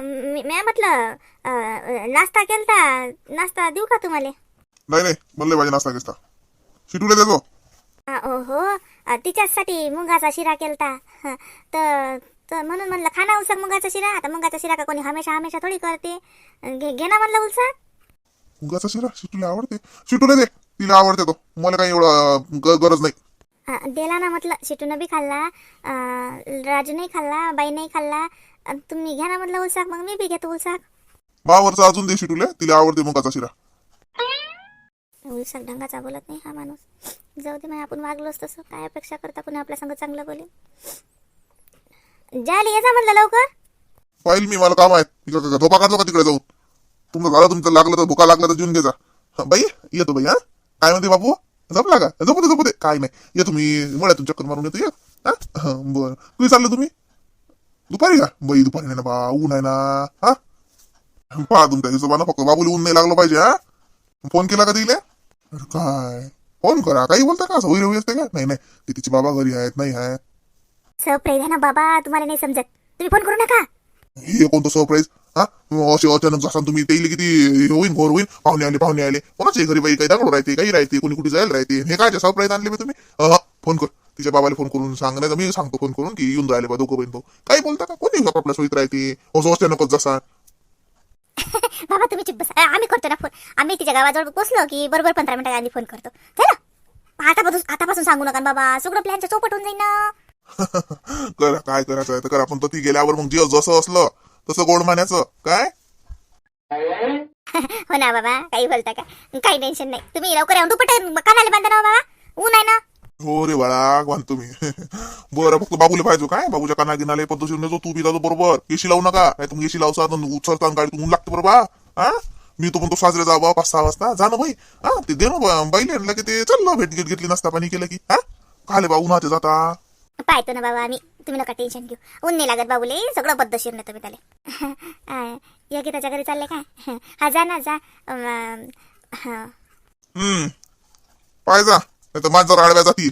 मी मी म्हटलं अ, नाश्ता केलता नाश्ता देऊ का तुम्हाला? नाही नाही म्हणले पाहिजे नाश्ता घेस्ता शिटूला देतो अ, हो अ, तिच्याचसाठी मुगाचा शिरा केलता. हं, तर तर म्हणून म्हणलं खाना उलसक मुगाचा शिरा. आता मुगाचा शिरा का कोणी हमेशा हमेशा थोडी करते? घे घे ना म्हणलं उलसक उगाचा शिरा? शिटूला आवडते. शिटूला दे तिला आवडते तो. मला काही एवढं ग- गरज नाही. अ, दिला ना म्हटलं शिटून बी खाल्ला. अ, राजू नाही खाल्ला बाई नाही खाल्ला. अ, तुम्ही घ्या ना म्हटलं उलसाक मग मी बी घेतो उलसाक. मावरचा अजून दे शिटूला तिला आवडते मुगाचा शिरा उलसाक ढंगाचा बोलत नाही हा माणूस. जाऊ दे मग आपण वागलोच तसं. काय अपेक्षा करता कोणी आपल्या संग चांगलं बोले जाली ये जा म्हणलं लवकर. पाहिल मी मला काम आहे झोपा काढतो का तिकडे जाऊन? तुमचं झालं तुमचं लागलं तर भुका लागला तर जेवून घे जा. हा, बाई येतो बाई हा? काय म्हणते बापू? झोपला का? झोपू दे झोपू दे. काय नाही. येतो मी मळ्यातून चक्कर मारून येतो ये. हा? हा, बरं. कुठे चाललं तुम्ही? दुपारी का? बाई दुपारी नाही ना बा ऊन आहे ना. हा? पहा तुमच्या हिशोबानं फक्त बाबूला ऊन नाही लागलं पाहिजे हा? फोन केला का तिला? अरे काय? फोन करा काही बोलता का? असं होई असते का? नाही नाही. ते तिचे बाबा घरी आहेत नाही आहेत. सरप्राईज आहे ना बाबा तुम्हाला नाही समजत. तुम्ही फोन करू नका. हे कोणतं सरप्राईज? हा? असे अचानक जासान तुम्ही ते किती होईन घोर होईन? पाहुणे आले पाहुणे आले. कोणाचे घरी बाई काही दगड राहते काही राहते कोणी कुठे जायला राहते. हे काय सरप्राईज आणले तुम्ही? फोन कर. तिच्या बाबाला फोन करून सांग नाही तर मी सांगतो फोन करून की येऊन राहिले बा दोघं बहीण भाऊ. काही बोलता का? कोणी आपल्या सोयीत राहते? असं अचानकच जसा बाबा तुम्ही चुप बसा. आम्ही करतो ना फोन आम्ही तिच्या गावाजवळ पोचलो की बरोबर पंधरा मिनिटात आधी फोन करतो. चला. आतापासून आतापासून सांगू नका ना बाबा. सगळं प्लॅनचं चौपट होऊन जाईल ना. करा काय करायचं आहे तर करा. पण तो ती गेल्यावर मग जे जसं असलं तसं गोड मान्याचं काय? हो ना बाबा काही बोलता का? काही टेन्शन नाही. तुम्ही लवकर येऊन दुपट कानाले बांधा ना हो बाबा. ऊन आहे ना? हो रे बाळा बांधतो मी बरं फक्त बाबूला पाहिजे काय? बाबूच्या काना गिनाले पद्धतशीर नेतो तू बी जातो बरोबर. एशी लावू नका. नाही तुम्ही एशी लावसा उचलता गाडी ऊन लागते बरोबर. हा? मी तो पण तो साजरे जावा पाच सहा वाजता. जा ना भाई हा? ते दे ना बा- बाईले आणलं की ते. चाललं भेट घेत घेतली नसता पाणी केलं की. हा? खाले बा उन्हाचे जाता. पाहतो ना बाबा आम्ही. तुम्ही नका टेन्शन घेऊ. ऊन नाही लागत बाबूले सगळं पद्धतशीर नेतो मी त्याला. योगिताच्या घरी चालले काय? हा जा ना जा. हा. पाय जा नाही तर माझं राडव्या जातील.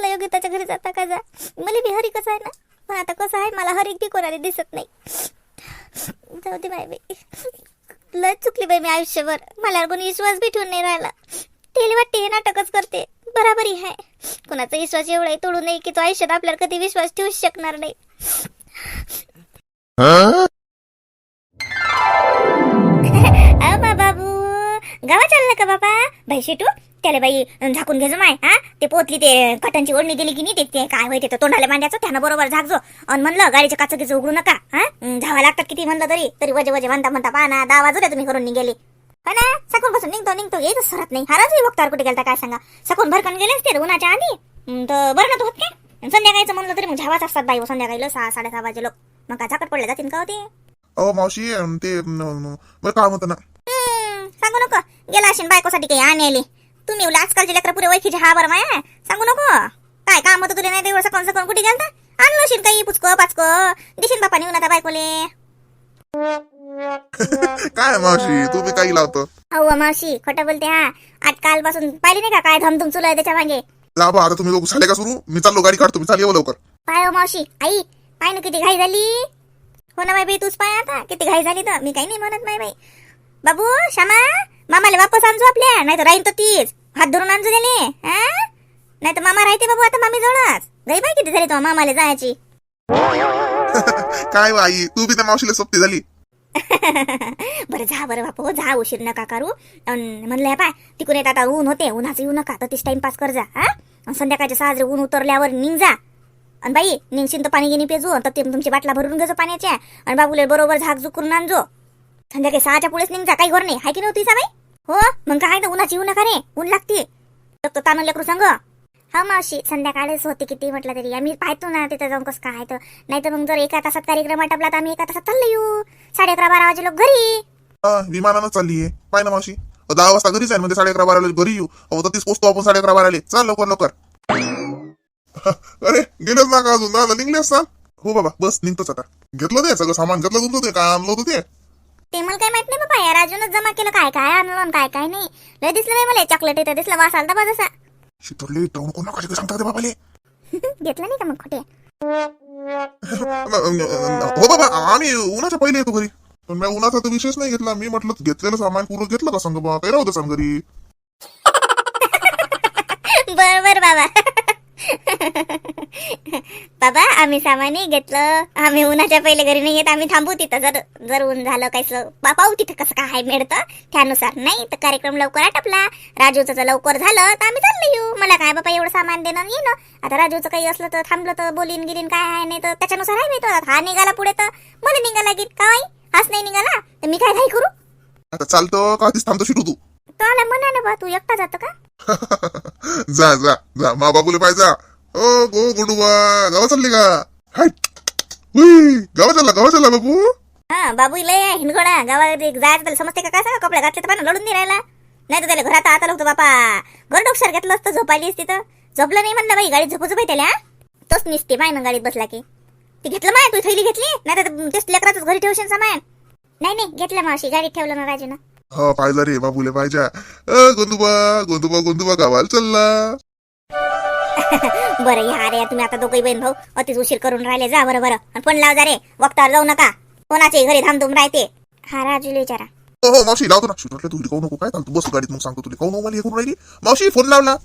नाही योगिताच्या घरी जाता का जा? मला बी हरी कसं आहे ना? पण आता कसं आहे मला हरी बी कोणाला दिसत नाही. जाऊ दे बाई बाई. लय चुकली बाई मी आयुष्यभर. मला कोणी विश्वास बी ठेवून नाही राहिला. तेल वाटते हे नाटकच करते. बराबरी आहे कोणाचा विश्वास एवढाही तोडू नये की तो आयुष्यात आपल्याला कधी विश्वास ठेवू शकणार नाही. बाबू गावा चाललं का बाबा? बाई शेटू त्याला बाई झाकून घे जो माय हा? ते पोतली ते कटनची ओढणी दिली की नाही ते- ते काय होय ते तोंडाला मांडायचं त्यानं बरोबर झाकजो आणि म्हणलं गाडीच्या काच उघडू नका हा? धावा लागतात किती म्हणलं तरी तरी वजे वजे म्हणता म्हणता पहा ना दहा वाजू द्या तुम्ही करून निघेले. हो ना? सकून बसून निघतो निघतो येतच सरत नाही। हराच बघतार कुठे गेलता काय सांगा सकून भरकन गेले असते उन्हाच्या आधी तर बरं ना तू होत काय? संध्याकाळचं म्हणलं तरी मग झावाच असतात बाई संध्याकाळी सहा साडेसहा वाजे लोक मग काय झाकट पडले जातील का हो ते? अहो मावशी ते बरं काम होतं ना. सांगू नको. गेला असेल बायकोसाठी काही आणले. तुम्ही उलट आजकालचे लेकर पुरे वैखीचे हा बरं माया. सांगू नको. काय काम होतं तुला नाही तेवढं सकून सकून कुठे गेलता? आणलं असेल काही पुचक पाचक. दिशील बापाने आता बायकोले. काय मावशी? तू बी काही लावतो. अहो मावशी खोटं बोलते हा. आज कालपासून पाहिली नाही का काय धमधुम सुरू आहे त्याच्यामागे? लाभा आता तुम्ही लोक झाले का सुरू? मी चाललो गाडी काढतो मी चालू येऊ लवकर. पाय हो मावशी. आई पाय ना किती घाई झाली. हो ना बाई तूच पाय आता. किती घाई झाली तर. मी काही नाही म्हणत माय बाई. बाबू श्यामा मामाला वापस आणजो आपल्या. नाही तर राहीन तर तीच. हात धरून आणजो त्याने नाही तर मामा राहते बाबू आता मामी जवळच. गई बाई किती झाली तो मामाला जायची. काय बाई तू बी त्या मावशीला सोबती झाली. बरं जा बरं बापू जा उशीर नका करू. अन म्हणलं पाय तिकडून येत आता ऊन होते उन्हाचं येऊ नका तर तीच टाइमपास कर जा हा? संध्याकाळच्या साजरे ऊन उतरल्यावर निघ जा. आणि बाई निघशील तर पाणी गिनी पेजू तर ते तुमची बाटला भरून घेजो पाण्याच्या. आणि बाबूले बरोबर झाकझूक करून आणजो संध्याकाळी सहाच्या पुढेच निघ जा काही घर नाही हाय की नव्हती बाई? हो मग काय तर उन्हाची येऊ नका रे ऊन लागते. तर ताणून लेकरू सांग हा मावशी संध्याकाळीच होते किती म्हटलं तरी. आम्ही पाहतो ना तिथं जाऊन कसं काय तर. नाही तर मग जर एका तासात कार्यक्रम आटपला तर आम्ही एका तासात चाललो येऊ. साडे अकरा बारा वाजे लोक घरी. हा, विमानानं चालली आहे. पाय ना मावशी. दहा वाजता घरीच आहे म्हणजे साडे अकरा बाराला घरी येऊ. अहो तर तीच पोचतो आपण साडे अकरा बाराले चाल लवकर लवकर. अरे गेलेच ना का अजून. ना निघले असता हो बाबा बस निघतोच आता. घेतलं ते सगळं सामान घेतलं तुमचं ते काय आणलं होतं ते. ते मला काय माहीत नाही बाबा या राजूनच जमा केलं. काय काय आणलं आणि काय काय नाही. लय दिसलं नाही मला चॉकलेट इथं. दिसलं वास आलता बा जसा शितरले टाऊन कोणा काय ते बाबाले? घेतला नाही का मग खोटे? हो बाबा आम्ही उन्हाच्या पहिले येतो घरी. पण मी उन्हाचा तर विषयच नाही घेतला. मी म्हटलं घेतलेलं सामान पूर्ण घेतलं का संग बा काही राहू दे सांग घरी बर बर बाबा. बाबा आम्ही सामानही घेतलं. आम्ही उन्हाच्या पहिले घरी नाही येत आम्ही थांबू तिथं. जर जर ऊन झालं काहीच पाहू तिथं कसं काय मिळतं? त्यानुसार नाही तर कार्यक्रम लवकर आटपला. राजूचं जर लवकर झालं तर आम्ही चाललो येऊ. मला काय बाबा एवढं सामान देणं येणं आता राजूचं काही असलं तर थांबलं तर बोलीन गिरीन काय आहे नाही तर त्याच्यानुसार आहे मी तो हा निघाला पुढे तर. मला निघाला गीत काय हाच नाही निघाला. तर मी काय घाई करू? आता चालतं का थांबतो शिटू तू? तो आला म्हणा ना बा तू एकटा जातो का? जा जा जा. मा बाबूले पाहिजे ओ गो गुडुबा गावा चालली का? हाय. उई, गावा चालला गावा चालला बाबू हा बाबू लय आहे हिंदगोडा गावात एक जायचं त्याला समजते का काय सांगा कपडे घातले तर लढून नाही राहिला. नाही तर त्याला घरात आता लागतो बापा. घर डोक्षार घेतलं असतं झोपायली असती तर. झोपलं नाही म्हणलं बाई गाडीत झोपू झोपाय त्याला. तोच निसते माय ना गाडीत बसला की. ती घेतलं माय तू थैली घेतली? नाही तर तेच लेकरातच घरी ठेवशील सामान नाही नाही घेतलं मावशी गाडीत ठेवलं ना राजून हो पाहिलं रे बाबूले पाहिजे. अ गोंदुबा गोंदुबा गोंदुबा गावाला चालला. बरं या रे तुम्ही आता दोघे बहीण भाऊ अतिच उशीर करून राहिले. जा बरं बरं. आणि फोन लाव जा रे वक्तावर जाऊ नका. कोणाचे घरी धामधूम राहते. हा राजूला विचारा. हो हो मावशी लावतो ना शिट म्हटलं तुला कहू नको? काय चालतो? बस गाडीत मग सांगतो तुला. कहू नको? मला हे करून राहिली? मावशी फोन लावला.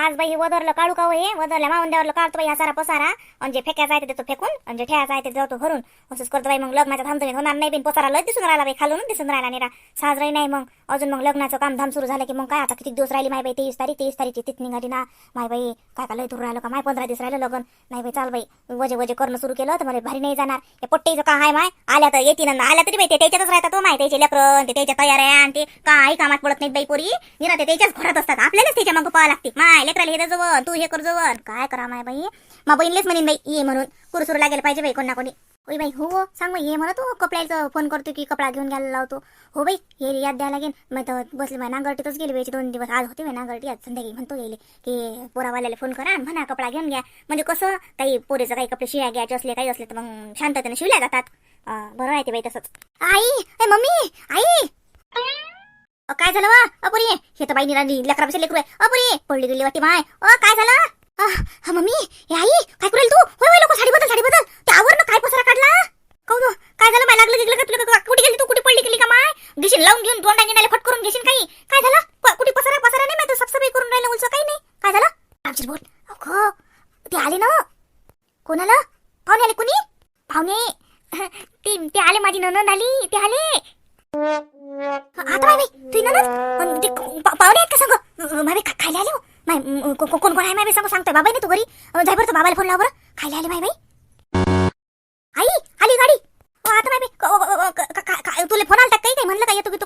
आज बाई हे वदरलं काढू का हो हे? वदरल्या मावंद्यावरलं काढतो बाई हा सारा पसारा. आणि जे फेकायचा आहे ते फेकून आणि जे ठेवायचा आहे ते जातो भरून. असंच करतो बाई मग लग्नाचा धामधुमीत होणार नाही बिन पसारा. लय दिसून राहिला बाई खालून दिसून राहिला निरा. साजराही नाही मग. अजून मग लग्नाचं काम धाम सुरू झालं की मग काय? आता किती दिवस राहिली माय बाई तेवीस तारीख? तेवीस तारीखची तिथ निघाली ना. माय बाई काय का लय दूर राहिलं का? माय पंधरा दिवस राहिलं लग्न. नाही बाई चाल बाई. वजे वजे करणं सुरू केलं तर मला भारी नाही जाणार. हे पट्टीचं काय आहे माय? आल्या तर येतील ना आल्या तरी बाई ते त्याच्यातच राहतात तो माय. त्याचे लेकरं ते त्याच्या तयार आहे आणि ते काही कामात पडत नाहीत बाई पोरी. निरा ते त्याच्याच घरात असतात. आपल्यालाच त्याच्या मग पाहावं लागते. माय लेकराला हे जवळ तू हे कर जवळ. काय करा माय बाई? मा बहिणीलेच म्हणेन बाई ये म्हणून. कुरसुरू लागेल पाहिजे बाई कोण ना कोणी. ओय बाई हो सांग बाई ये म्हणा तू कपड्याचं फोन करतो की कपडा घेऊन घ्यायला लावतो. हो बाई हे याद द्यायला लागेल मग तर बसले माझ्या नांगरटीतच गेली बाईचे दोन दिवस आज होते माझ्या नांगरटी. आज संध्याकाळी म्हणतो गेले की पोरावाल्याला फोन करा आणि म्हणा कपडा घेऊन घ्या. म्हणजे कसं काही पोरेचं काही कपडे शिया घ्यायचे असले काही असले तर मग शांततेने शिवल्या जातात. बरोबर बरं आहे ते बाई तसंच. आई ए मम्मी आई! काय झालं अपुरी हे तर बाई निराली लेकरापेक्षा लेकरू आहे. अपुरी पडली गेली वाटी माय. अ काय झालं? हा, मम्मी हे आई काय करेल तू? होय होय लोक साडी बदल साडी बदल. त्यावर ना काय पसरा काढला? कौन हो? काय झालं माय? लागलं गेलं का तुला कुठे गेली तू कुठे पडली गेली का माय? घेशील लावून घेऊन दोन डांगे फट करून घेशील काही?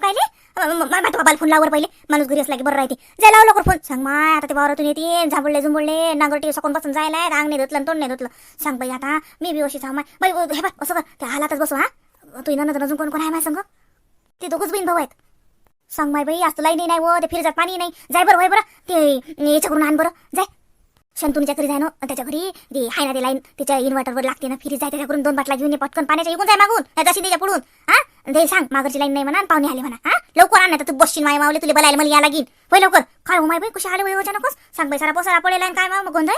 कायले माय बाबाला फोन लावर पहिले. माणूस घरी असला की बरं राहते. जाय लाव लवकर फोन. सांग माय आता ते वावरातून येते. झाबडले झुंबडले नांगरटी सकून बसून जायला रांग नाही धुतलं तोंड नाही धुतलं. सांग बाई आता मी बी अशी सांग माय. बाई हे बघ असं कर. त्या हालातच बसू हा. तू नंतर अजून कोण कोण आहे माय सांग ते दोघंच बहीण भाऊ आहेत. सांग माय बाई आज तर लाईन नाही व ते फिरजात पाणी नाही. जाय बरं होय बरं. ते याच्याकडून आण बरं. जाय. शंतूनच्या घरी जाय ना. त्याच्या घरी ते हाय ना ते लाईन त्याच्या इन्व्हर्टरवर लागते ना. फिरी जाय त्याच्याकडून दोन बाटला घेऊन पटकन पाण्याच्या इकून जाय मागून. या जशी त्याच्या पुढून. हा? दे सांग मागरची लाईन नाही म्हणा पाहुणे आले म्हणा हा? लवकर आण तर तू बसशील माय मावले तुला बोलायला मला या लागीन. होय लवकर. काय हो माय बाई कशी आले वय नकोस? सांग बाई सारा पोसारा पडेल काय मग गोंधळ?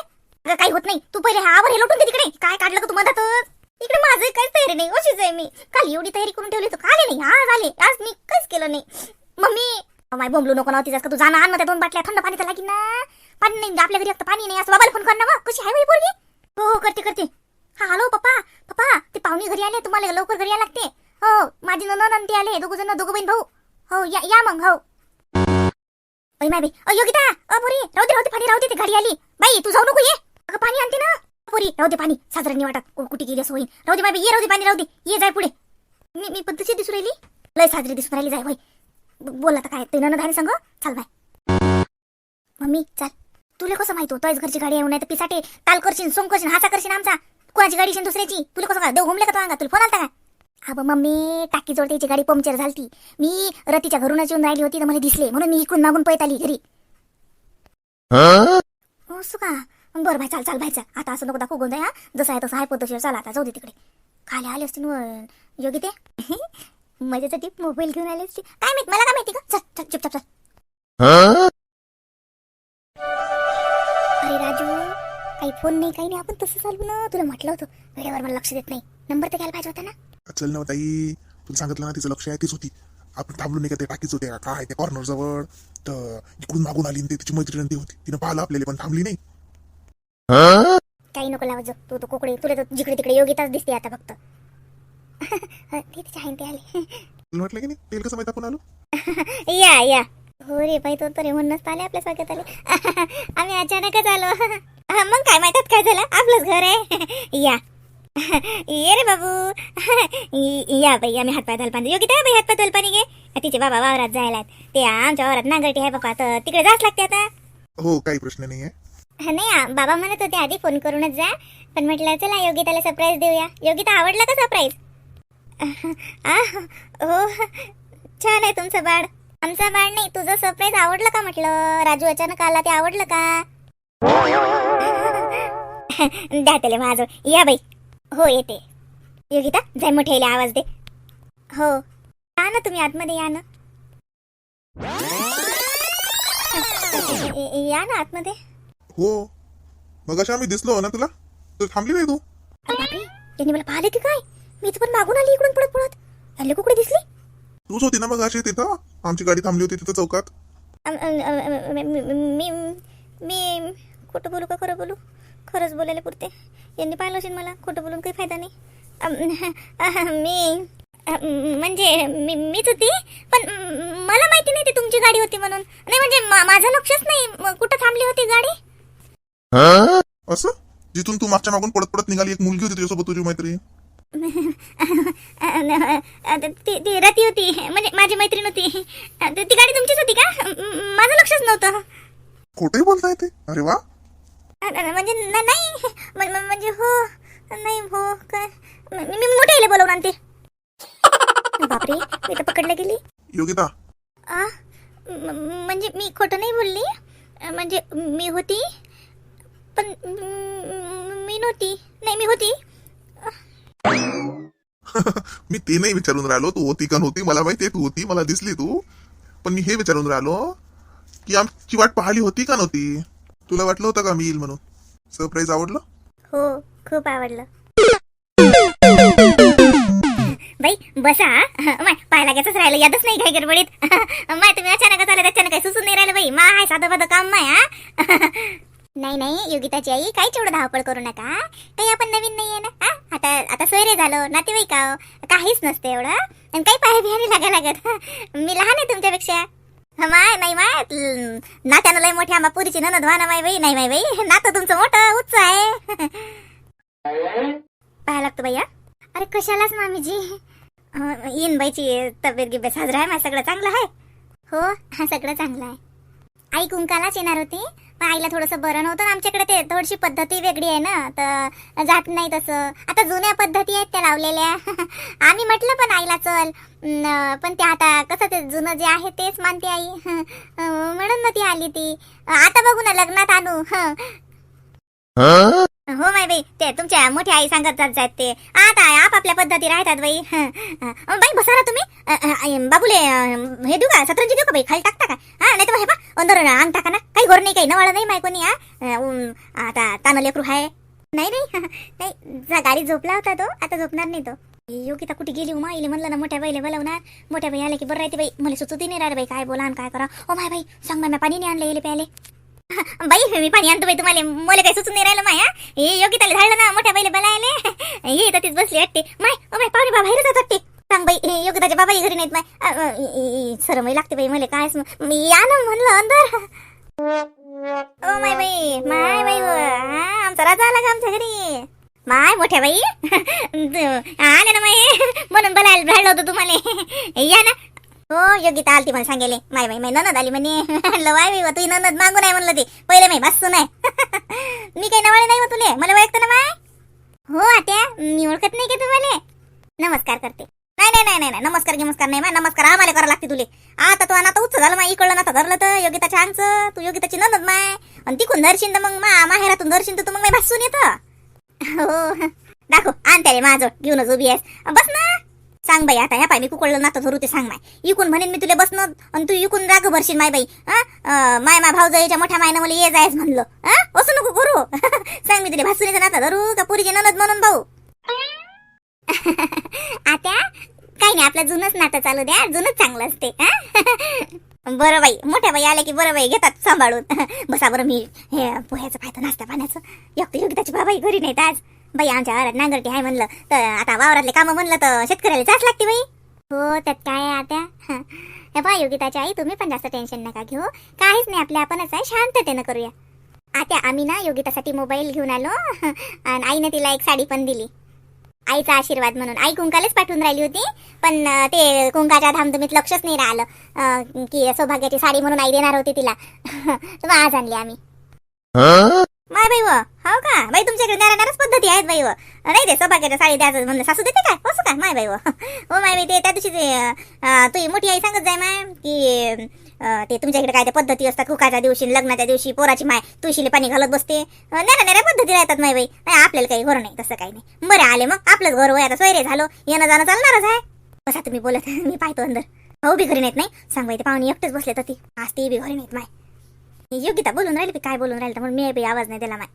अगं, काही होत नाही. तू पहिले हा आवर हे लोटून दे तिकडे. काय काढलं का तू मधातच? इकडे माझं काहीच तयारी नाही अशीच आहे मी. काल एवढी तयारी करून ठेवली तू आले नाही आज आले. आज मी काहीच केलं नाही. मम्मी माय बोंबलू नको नव्हती जास्त तू जाणं आण ना त्या दोन बाटल्या थंड पाणी तर लागेल ना. पाणी नाही आपल्या घरी फक्त पाणी नाही असं बाबाला फोन कर ना मग. कशी आहे बाई पोरगी? हो हो करते करते. हा हॅलो पप्पा पप्पा ते पाहुणे घरी आले तुम्हाला लवकर घरी यायला लागते. हो माझी ननद आणि ते आले दोघं जण दोघं बहीण भाऊ. हो या या मग हो. ओय माय बाई अ योगिता अ पोरी राहू दे राहू दे पाणी राहू दे ती गाडी आली. बाई तू जाऊ नको ये. अगं पाणी आणते ना. पोरी राहू दे पाणी. साजरणी वाटत. कुठे गेली असं होईल राहू दे माय बाई ये राहू दे पाणी राहू दे. ये जाय पुढे. मी मी पद्धतशी दिसू राहिली. लय साजरी दिसून राहिली जाय होय. बोला बोल आता काय ते नन आहे सांग? चाल बाय. मम्मी चाल. तुला कसं माहीत होतं घरची गाडी येऊ नाही तर पिसाटे काल करशील सोंग करशील हाचा करशील आमचा. कोणाची गाडी असेल दुसऱ्याची? तुला कसं काय देऊ घुमले का तो अंगा तुला फोन आलता काय अबं मम्मी टाकी जोड त्याची गाडी पंक्चर झालती. मी रतीच्या घरूनच येऊन राहिली होती तर मला दिसले. म्हणून मी इकडून मागून पळत आली घरी. हो? असं का बरं भाई चाल चाल भाई चाल. आता असं नको दाखवू गोंधळ हा? जसं आहे तसं आहे पद्धतशीर चाल आता. जाऊ दे तिकडे. खाली आले असते योगी ते? मजेसाठी मोबाईल घेऊन आले असते. काय माहीत मला काय माहिती का चल चल चुपचाप चल. अरे राजू काही फोन नाही काही नाही. आपण तसं चालू ना. तुला म्हटलं होतं. वेळेवर मला लक्ष देत नाही. नंबर तर घ्यायला पाहिजे होता ना. चल ना ताई तुला सांगितलं ना तिचं लक्ष आहे तीच होती. आपण थांबलो नाही का ते टाकीच होते का काय त्या कॉर्नर जवळ. तर इकडून मागून आली ते तिची मैत्रीण ती होती. तिनं पाहिलं आपल्याला पण थांबली नाही. काही नको लावत तू तो कोकडे तुला तर जिकडे तिकडे योगिताच दिसते आता फक्त. ते तिच्या ते आले. वाटलं की नाही? तेल कसं माहिती आपण आलो? या या. हो रे बाई तो तरी म्हणूनच आले आपल्या स्वागत आले आम्ही अचानकच आलो. मग काय माहितात काय झालं? आपलंच घर आहे. या. ये रे बाबू या बाई आम्ही हातपाय धुवायला पाणी योगिता बाई हातपाय धुवायला पाणी घे तिचे बाबा वावरात जायला ते आमच्या वावरात नांगरटी आहे बाबा तर तिकडे जाच लागते आता हो काही प्रश्न नाही आहे नाही बाबा म्हणत होते आधी फोन करूनच जा पण म्हटलं चला योगिताला सरप्राईज देऊया योगिता आवडला का सरप्राईज हो छान आहे तुमचं बाळ आमचं बाळ नाही तुझं सरप्राईज आवडलं का म्हटलं राजू अचानक आला ते आवडलं का द्या त्याला माझं या बाई हो येते योगिता जाय मोठ्याला आवाज दे हो या ना तुम्ही आतमध्ये या ना या ना आतमध्ये हो मग अशा आम्ही दिसलो ना तुला तर थांबली नाही तू बापरे त्यांनी मला पाहिलं की काय मी तर पण मागून आली इकडून पळत पळत अल्ले कुकडे दिसली तूच होती ना मग अशी तिथं आमची गाडी थांबली होती तिथं चौकात अम, अम, अम, अम, मी मी मी खोटं बोलू का खरं बोलू खरंच बोलायला पुरते यांनी पाहिलं असेल मला खोटं बोलून काही फायदा नाही. मी म्हणजे मी मीच होती पण मला माहिती नाही ती तुमची गाडी होती म्हणून. नाही म्हणजे माझं लक्षच नाही कुठं थांबली होती गाडी? असं? जिथून तू मागच्या मागून पडत पडत निघाली एक मुलगी होती तुझ्यासोबत तुझी मैत्री? ती ती रती होती म्हणजे माझी मैत्रीण होती. ती ती गाडी तुमचीच होती का? माझं लक्षच नव्हतं. खोटंही बोलता येते अरे वा. म्हणजे नाही. म्हणजे हो. नाही हो काय? म- मी मी मोठ्या बोलवून आणते. बापरे मी तर पकडल्या गेली. योगिता. म्हणजे मी खोटं नाही बोलली. म्हणजे मी होती पण म- नव्हती. नाही मी होती. मी ते नाही विचारून राहिलो तू होती का नव्हती? मला माहिती तू होती मला दिसली तू. पण मी हे विचारून राहिलो की आमची वाट पाहिली होती का नव्हती? तुला वाटलं होतं का मी येईल म्हणून? सरप्राईज आवडलं? हो खूप आवडलं. बाई बसा माय पाय घेतच राहिलं. यादच नाही काही गडबडीत. माय तुम्ही अचानक आले त्याच्यानं काही सुचून नाही राहिलं बाई. मा हाय साधं बाधं काम माय हा. नाही नाही योगिताची आई काहीच एवढं धावपळ करू नका काही आपण नवीन नाही आहे ना हा? आता आता सोयरे झालो नातेवाईक आहो. काहीच नसतं एवढं. आणि काही पाय बिहारी लागा लागत मी लहान आहे तुमच्यापेक्षा. माय नाही माय नात्यानं लय मोठ्या आम्हा पुरीची ननद व्हा माय बाई नाही माय बाई नातं तुमचं मोठं उच्च आहे. पाहा लागतो भैया अरे कशालाच मामीजी? येईन बाईची तब्येत गिब्येत साजरा आहे माझं सगळं चांगलं आहे? हो हा सगळं चांगलं आहे. आई कुंकालाच येणार होती. पण आईला थोडंसं बरं नव्हतं आमच्याकडे ते थोडीशी पद्धती वेगळी आहे ना तर जात नाही तसं. आता जुन्या पद्धती आहेत त्या लावलेल्या. आम्ही म्हटलं पण आईला चल. पण ते आता कसं ते जुनं जे आहे तेच मानते आई. म्हणून ना ती आली ती. आता बघू ना लग्नात आणू. हो माय बाई. ते तुमच्या मोठ्या आई सांगत जात जात ते. आता आपापल्या पद्धती राहतात बाई. बाई बसा ना तुम्ही. बाबुले बाबूले हे देऊ का? सतरंजी देऊ का बाई? खाली टाकता का? हा नाही तर हे पा अंदर अंग टाका ना. काही घोर नाही काही नवाळ नाही माय कोणी हा. आता तान लेकरू आहे नाही नाही. नाही जा गाडी झोपला होता तो. आता झोपणार नाही तो. योगिता कुठे गेली हो, उमा इले म्हणलं ना मोठ्या बाईला बोलवणार. मोठ्या बाई आल्या की बरं राहते बाई. मला सुचती नाही राहते बाई. काय बोला आणि काय करा. ओ माय बाई सांग ना पाणी नाही आणलं येले प्याले बाई मी पाणी आणतो बाई तुम्हाला. मला काही सुचून नाही राहिलं माया. हे योगी त्याला झाडलं ना मोठ्या बाईला बलायले. हे तर तीच बसली वाटते माय ओ माय पाहुणे बाबा बाहेरच वाटते सांग बाई हे योगिताच्या बाबाही घरी नाहीत माय. अ, लागते बाई मला काय मी या ना म्हणलं अंदर ओ माय बाई माय बाई आमचा राजा आला का आमच्या घरी? माय मोठ्या बाई. आले ना माय. म्हणून बलायला राहिलं होतं तुम्हाला. या ना हो योगिता आलती मला सांगेले माय बाई माय ननद आली म्हणे. म्हणलं वाय बाई तुझी ननद मागून आहे म्हणलं ते. पहिले माई बसतो नाही मी काही नवाळे नाही तुले. मला ओळखतं ना माय? हो आत्या. मी ओळखत नाही का तुम्हाला? नमस्कार करते. नाही नाही नाही नाही नाही. नमस्कार गिमस्कार नाही मा नमस्कार आम्हाला करावं लागते तुले. आता तू आता उच्च झालं माय. इकडलं ना धरलं तर योगिताच्या अंगचं. तू योगिताची ननद माय. आणि तिकून धरशील तर मग मा माहेरातून धरशील तर तू मग माय भासून येतं. हो, हो दाखव. आण त्याला माझं. घेऊनच उभी आहेस बस ना. सांग बाई आता ह्या पाय मी कुकडलं नातं धरू ते सांग माय. इकून म्हणेन मी तुला बसणं आणि तू इकून राग भरशील माय बाई हा माय माय मा भाऊजाईच्या मोठ्या मायनं मला ये जायच म्हणलं हा असं नको करू सांग मी तुला भासुनीचं नातं धरू का पुरीचे ननद म्हणून भाऊ? आता? काही नाही आपलं जुनच नातं चालू द्या जुनच चांगलं असते बरं बाई मोठ्या बाई आल्या की बरं बाई घेतात सांभाळून. बसा बरं मी हे पोह्याचं पाहतो नाश्ता पाण्याचं. योग्य योगिताची बाबाई घरी नाहीत आज. बाई आमच्या वावरात नांगरटी आहे म्हणलं. तर आता वावरातले कामं म्हणलं तर शेतकऱ्याला जाच लागते बाई. हो त्यात काय आहे आता? हं. बा योगिताची आई तुम्ही पण जास्त टेन्शन नका घेऊ. काहीच नाही आपल्या आपणच आहे. शांततेनं करूया. आता आम्ही ना योगितासाठी मोबाईल घेऊन आलो. आणि आईने तिला एक साडी पण दिली. आईचा आशीर्वाद म्हणून. आई कुंकालाच पाठवून राहिली होती. पण ते कुंकाच्या धामधुमीत लक्षच नाही राहिलं. की सौभाग्याची साडी म्हणून आई देणार होती तिला. आज आणली आम्ही. माय बाई व हो का? बाई तुमच्याकडे नारायणारच पद्धती आहेत बाई व. नाही दे सौभाग्याच्या साडी द्यायचं म्हणलं. सासू देते काय असं काय माय बाई व. हो माय बाई ते त्या दिवशी ते तुझी मोठी आई सांगत जाय माय की ते तुमच्याकडे काय ते पद्धती असतात? कुकाच्या दिवशी लग्नाच्या दिवशी पोराची माय तुळशीला पाणी घालत बसते. नारा नारा पद्धती राहतात माय बाई. नाही, आपल्याला काही घर नाही तसं काही नाही. बरं आले मग आपलंच घर होय. आता सोयरे झालो येणं जाणं चालणारच आहे. कसा तुम्ही बोलत मी पाहतो अंदर. हो बी घरी नाहीत नाही? सांग बाई पाहुणे एकटेच बसले तर ती आज ते बी घरी नाहीत माय. योगिता बोलून राहिली काय बोलून राहिली म्हणून मी आवाज नाही दिला माय.